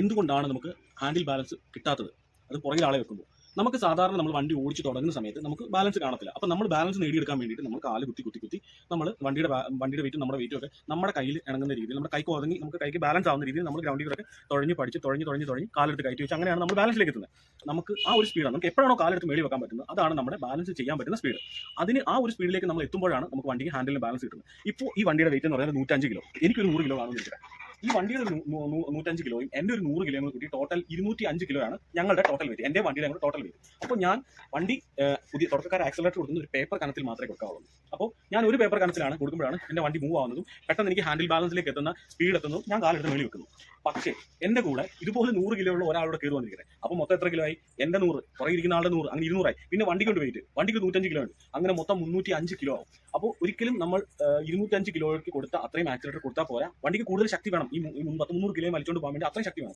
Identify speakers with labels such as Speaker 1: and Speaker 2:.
Speaker 1: എന്തുകൊണ്ടാണ് നമുക്ക് handle balance കിട്ടാത്തത്? അത് പുറകിൽ ആളെ വെക്കുമ്പോൾ. നമുക്ക് സാധാരണ നമ്മൾ വണ്ടി ഓടിച്ച് തുടങ്ങുന്ന സമയത്ത് നമുക്ക് ബാലൻസ് കാണത്തില്ല. അപ്പോൾ നമ്മൾ ബാലൻസ് നേടിയെടുക്കാൻ വേണ്ടിയിട്ട് നമ്മൾ കാൽ കുത്തി കുത്തി കുത്തി നമ്മൾ വണ്ടിയുടെ വണ്ടിയുടെ വെയിറ്റും നമ്മുടെ വെയിറ്റും ഒക്കെ നമ്മുടെ കയ്യിൽ ഇണങ്ങുന്ന രീതിയിൽ നമ്മുടെ കൈക്ക് ഒതുങ്ങി നമുക്ക് കൈക്ക് ബാലൻസ് ആവുന്ന രീതിയിൽ നമ്മൾ ഗ്രൗണ്ടിലൊക്കെ തുഴഞ്ഞ് പഠിച്ച് തുഴഞ്ഞ് തുഴഞ്ഞ് തുഴഞ്ഞ് കാലെടുത്ത് കയറ്റി വെച്ച് അങ്ങനെയാണ് നമ്മൾ ബാലൻസിലേക്ക് എത്തുന്നത്. നമുക്ക് ആ ഒരു സ്പീഡാണ് നമുക്ക് എപ്പോഴാണോ കാലെടുത്ത് മേളി വെക്കാൻ പറ്റുന്നത് അതാണ് നമ്മുടെ ബാലൻസ് ചെയ്യാൻ പറ്റുന്ന സ്പീഡ് അതിന് ആ ഒരു സ്പീഡിലേക്ക് നമ്മൾ എത്തുമ്പോഴാണ് നമുക്ക് വണ്ടിക്ക് ഹാൻഡിലിന് ബാലൻസ് കിട്ടുന്നത്. ഇപ്പോൾ ഈ വണ്ടിയുടെ വെയിറ്റ് എന്ന് പറയുന്നത് നൂറ്റഞ്ച് കിലോ എനിക്കൊരു നൂറ് കിലോ വെച്ചിട്ട് ഈ വണ്ടിയുടെ ഒരു നൂറ്റഞ്ച് കിലോയും എന്റെ ഒരു നൂറ് കിലോയും കൂടി ടോട്ടൽ ഇരുന്നൂറ്റി അഞ്ച് കിലോയാണ് ഞങ്ങളുടെ ടോട്ടൽ വെയിറ്റ് എന്റെ വണ്ടിയുടെ ഞങ്ങളുടെ ടോട്ടൽ വെയിറ്റ് അപ്പോൾ ഞാൻ വണ്ടി പുതിയ തുടക്കക്കാർ ആക്സലേറ്റർ കൊടുക്കുന്ന ഒരു പേപ്പർ കനത്തിൽ മാത്രമേ കൊടുക്കാവുള്ളൂ. അപ്പോൾ ഞാൻ ഒരു പേപ്പർ കനത്തിലാണ് കൊടുക്കുമ്പോഴാണ് എന്റെ വണ്ടി മൂവ് ആവുന്നതും പെട്ടെന്ന് എനിക്ക് ഹാൻഡിൽ ബാലൻസിലേക്ക് എത്തുന്ന സ്പീഡ് എത്തുന്നതും ഞാൻ കാലെടുത്ത് മേളി വെക്കുന്നു. പക്ഷേ എന്റെ കൂടെ ഇതുപോലെ നൂറ് കിലോ ഉള്ള ഒരാളോട് കയറി വന്നിരിക്കുന്നത് അപ്പോൾ മൊത്തം എത്ര കിലോ ആയി? എന്റെ നൂറ്. പുറകെ ഇരിക്കുന്ന ആളുടെ നൂറ്. അങ്ങനെ ഇരുന്നൂറായി. പിന്നെ വണ്ടിക്ക് കൊണ്ട് വെയിറ്റ് വണ്ടിക്ക് നൂറ്റഞ്ച് കിലോ ഉണ്ട്. അങ്ങനെ മൊത്തം മുന്നൂറ്റി അഞ്ച് കിലോ ആവും. അപ്പോൾ ഒരിക്കലും നമ്മൾ ഇരുന്നൂറ്റഞ്ച് കിലോയ്ക്ക് കൊടുത്ത അത്രയും ആക്സിലേറ്റർ കൊടുത്താൽ പോരാ. വണ്ടിക്ക് കൂടുതൽ ശക്തി വേണം. ഈ പത്ത് മുന്നൂറ് കിലോ വലിച്ചുകൊണ്ട് പോകാൻ വേണ്ടി അത്രയും ശക്തി വേണം.